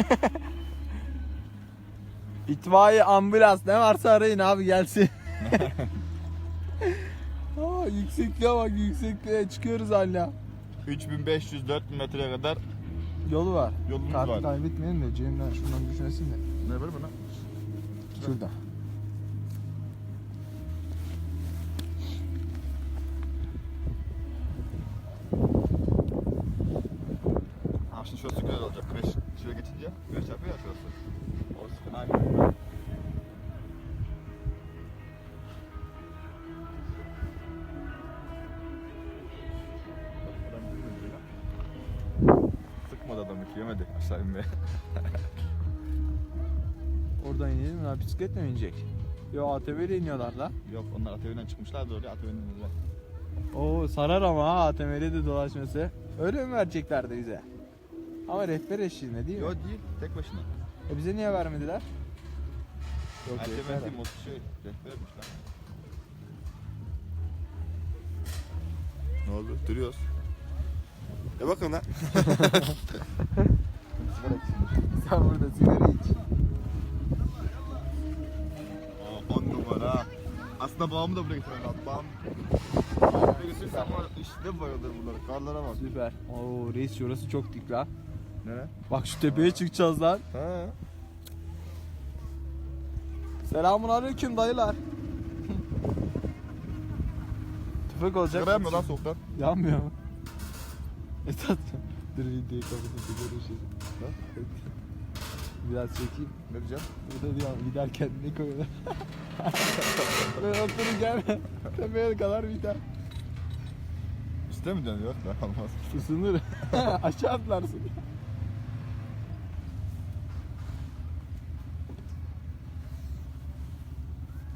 İtfaiye, ambulans ne varsa arayın abi gelsin. Aa, yüksekliğe bak yüksekliğe çıkıyoruz hala. 3500-4000 metreye kadar Yolu var. Yolumuz Kartı var. kaybetmeyelim de Cem'den şundan düşmesin de. ne var buna? Şurada. Ha şimdi şurası güzel olacak. Güneş ya şurası. Orası fena gibi. Adam bilmiyor ya. Sıkmadı adam hiç yemedi aşağı inmeye. Oradan inelim ya bisikletle mi inecek? Yo ATV ile iniyorlar la. Yok onlar ATV'den çıkmışlar da oraya ATV'den indiler. Oo sarar ama ha ATV'de de dolaşması. Öyle mi vereceklerdi bize? Ama rehber eşliğinde değil mi? Yok değil tek başına. E bize niye vermediler? Yok rehber. değil motor şey rehbermiş lan. Ne oldu? Duruyoruz. Ya bakın lan. Sen burada sigara iç. Aa, on numara. Aslında babamı da buraya getirmem lazım. Babam buraya götürürsem var işte bayılır bunlar. Karlara bak. Süper. Oo reis şurası çok dik la. Nere? Bak şu tepeye çıkacağız lan. Ha. Selamun aleyküm dayılar. Tüfek olacak. Sigara yanmıyor lan soğuktan. Yanmıyor mu? Esat. Dur videoyu kapatıp görüşürüz. Biraz çekeyim. Ne diyeceğim? Burada diyor giderken ne koyuyorlar? ben otururken tepeye kadar biter. İste mi? Yok lan olmaz. Isınır. Aşağı atlarsın.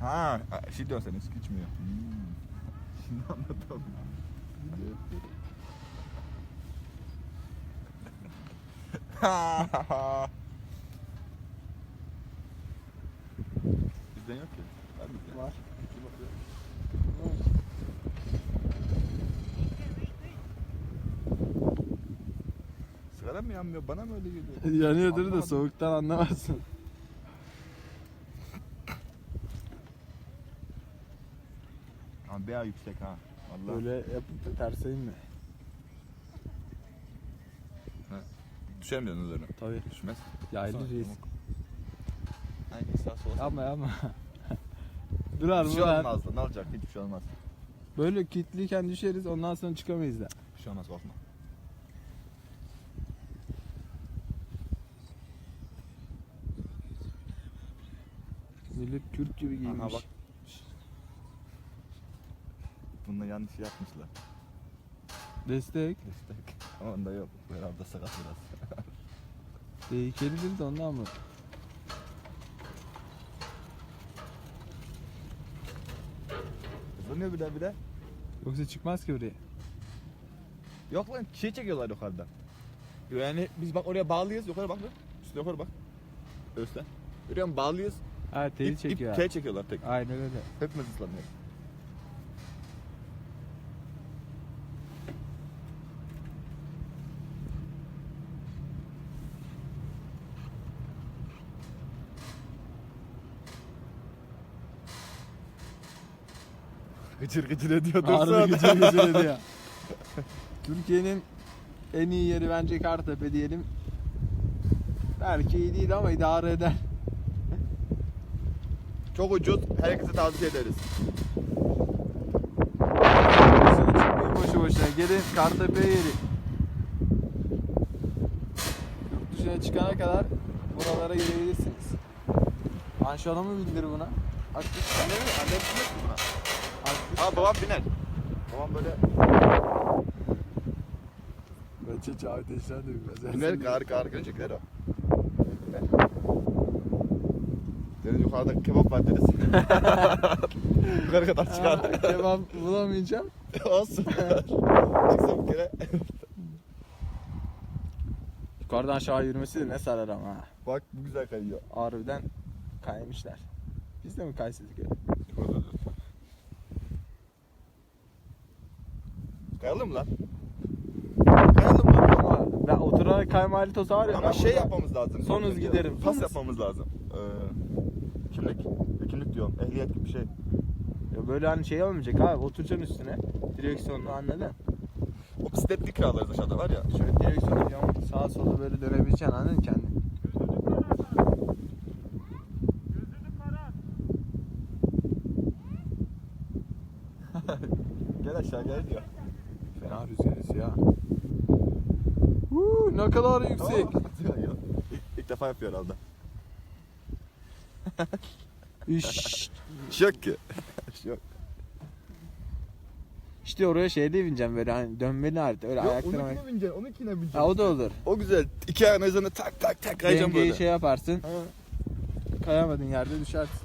Ha, şey diyorsun sen eski içmiyor. Hmm. Şimdi anladım. Bizden yok ki. Var mı? Var. Sigara mı yanmıyor? Bana mı öyle geliyor? Yanıyordur da Anlamadım. soğuktan anlamazsın. Ama bayağı yüksek ha. Vallahi. Böyle yapıp da ters eğilme. Düşer mi üzerine? Tabii. Düşmez. Yaylı Sonra reis. yamuk. Aynen sağ sola. Yapma yapma. Durar Bir mı şey lan? olmaz da ne olacak? Hiçbir şey olmaz. Böyle kilitliyken düşeriz ondan sonra çıkamayız da. Bir şey olmaz korkma. Millet Kürt gibi giyinmiş. Aha bak. Bunda yanlış yapmışlar. Destek. Destek. Ama onda yok. Herhalde sakat biraz. Tehlikelidir de ondan mı? Hızlanıyor bir de bir de. Yoksa çıkmaz ki oraya. Yok lan şey çekiyorlar yukarıda. Yani biz bak oraya bağlıyız. Yukarı bak lan. Üstüne yukarı bak. Üstten. Görüyor musun? Bağlıyız. Ha teli İp, çekiyor. ip tel çekiyorlar tek. Aynen öyle. Hepimiz ıslanıyor. Gıcır gıcır ediyor Harbi güzel güzel ediyor. Türkiye'nin en iyi yeri bence Kartepe diyelim. Belki iyi değil ama idare eder. Çok ucuz. Herkese tavsiye ederiz. Çıkmayın boşu boşuna. Gelin Kartepe'ye gelin. Yurt dışına çıkana kadar buralara gelebilirsiniz. Anşana mı bindir buna? Aktif. Anne mi? Anne mi buna? Ha babam biner. Babam böyle Ben çeçe ateşten de bilmez. biner kar kar görecekler o. Deniz yukarıda kebap var deriz. Yukarı kadar çıkar. Kebap bulamayacağım. Olsun. Çıksam bir kere. Yukarıdan aşağı yürümesi de ne sarar ama ha. Bak bu güzel kayıyor. Harbiden kaymışlar. Biz de mi kaysaydık öyle? Kayalım lan. Kayalım lan. Ama Ben oturarak kayma hali tozu var ya. Ama ben şey burada- yapmamız lazım. Son hız giderim. Pas yapmamız lazım. Ee, kimlik. Kimlik diyorum. Ehliyet gibi bir şey. Ya böyle hani şey olmayacak abi. Oturacaksın üstüne. Direksiyonla anladın? O bisikletli kiralarız aşağıda var ya. Şöyle direksiyonu yan sağa sola böyle dönebileceksin anladın mı kendin? Gel aşağı gel diyor. Ne kadar yüksek. İlk, defa yapıyor herhalde. İş. Yok ki. Yok. İşte oraya şeyde bineceğim böyle hani dönmeli harita öyle Yok ayaklarına. onunkine bineceksin. Onunkine bineceksin. Ha o da olur. O güzel. İki ayağın üzerine tak tak tak kayacağım Dengeyi böyle. şey yaparsın. Ha. Kayamadığın yerde düşersin.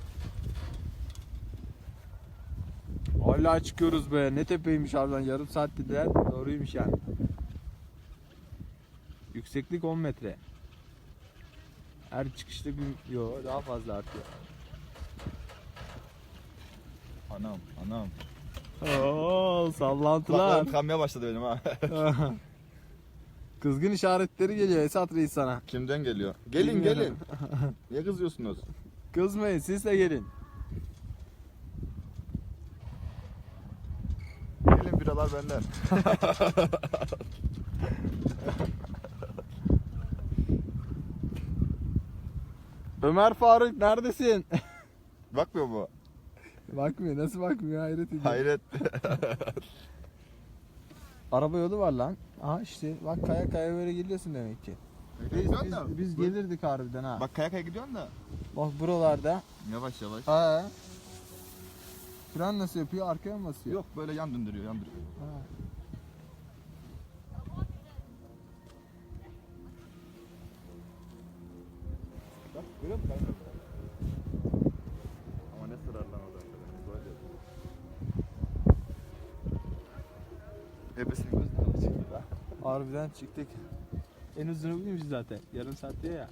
Hala çıkıyoruz be. Ne tepeymiş harbiden. Yarım saat dediler. Doğruymuş yani. Yükseklik 10 metre. Her çıkışta bir... Yo daha fazla artıyor. Anam anam. Oo sallantılar. Kulaklarım kanmaya başladı benim ha. Kızgın işaretleri geliyor Esat Reis sana. Kimden geliyor? Gelin Bilmiyorum. gelin. Niye kızıyorsunuz? Kızmayın siz de gelin. Gelin biralar benden. Ömer Faruk neredesin? Bakmıyor mu? bakmıyor nasıl bakmıyor hayret ediyorum. Hayret. Araba yolu var lan. Aha işte bak kaya kaya böyle geliyorsun demek ki. Biz, biz, biz gelirdik harbiden ha. Bak, Bak kaya kaya gidiyorsun da. buralarda. Yavaş yavaş. Ha. Fren nasıl yapıyor? Arkaya mı basıyor? Yok böyle yan döndürüyor yan döndürüyor. Ha. Görüyor musun? Ama ne sırar lan o. Böyle. Hepsini gözünden çıktı lan. Harbiden çıktık. En uzunu buymuş zaten. Yarım saat diyor ya.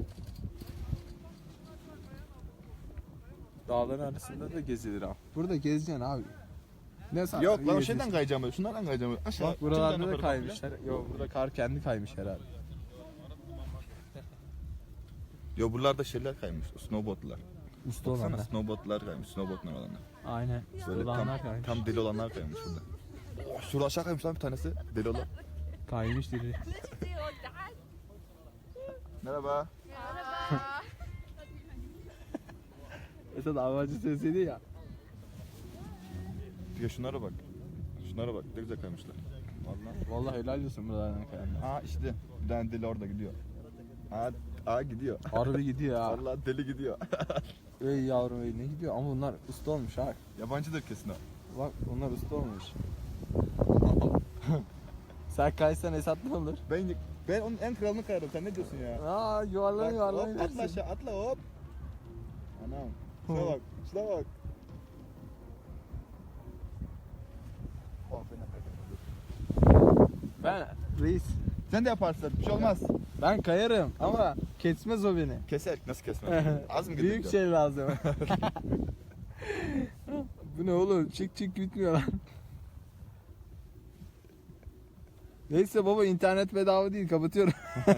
Dağların arasında da gezilir abi. Burada gezeceksin abi. Ne saat? Yok lan o şeyden kayacağım böyle. Şunlardan kayacağım böyle. Aşağı. Bak buralarda da kaymışlar. Yok burada kar kendi kaymış herhalde. Yo buralarda şeyler kaymış. Snowboardlar. Usta Baksana olanlar. snowboardlar kaymış. Snowboardlar olanlar. Aynen. Böyle tam, olanlar kaymış. tam deli olanlar kaymış burada. Oh, şurada aşağı kaymış lan bir tanesi. Deli olan. Kaymış dedi. Merhaba. Esat avcı sesiydi ya. Ya şunlara bak. Şunlara bak. Ne güzel kaymışlar. Vallahi. Vallahi helal olsun buralardan kayanlar. Aa işte. Bir tane deli orada gidiyor. Aa, aa gidiyor. Harbi gidiyor ha. Vallahi deli gidiyor. Ey yavrum ey ne gidiyor ama bunlar usta olmuş ha. Yabancıdır kesin o. Bak bunlar usta olmuş. Sen kaysan Esat ne olur? Ben ben onun en kralını kayarım. Sen ne diyorsun ya? Aa yuvarlan yuvarlan hop, atla aşağı atla hop. Anam. Şuna bak. Şuna bak. Ben reis. Sen de yaparsın. Bir şey olmaz. Ben kayarım ama kesmez o beni. Keser. Nasıl kesmez? Az mı Büyük gidiyor? şey lazım. Bu ne oğlum? Çık çık bitmiyor lan. Neyse baba internet bedava değil kapatıyorum.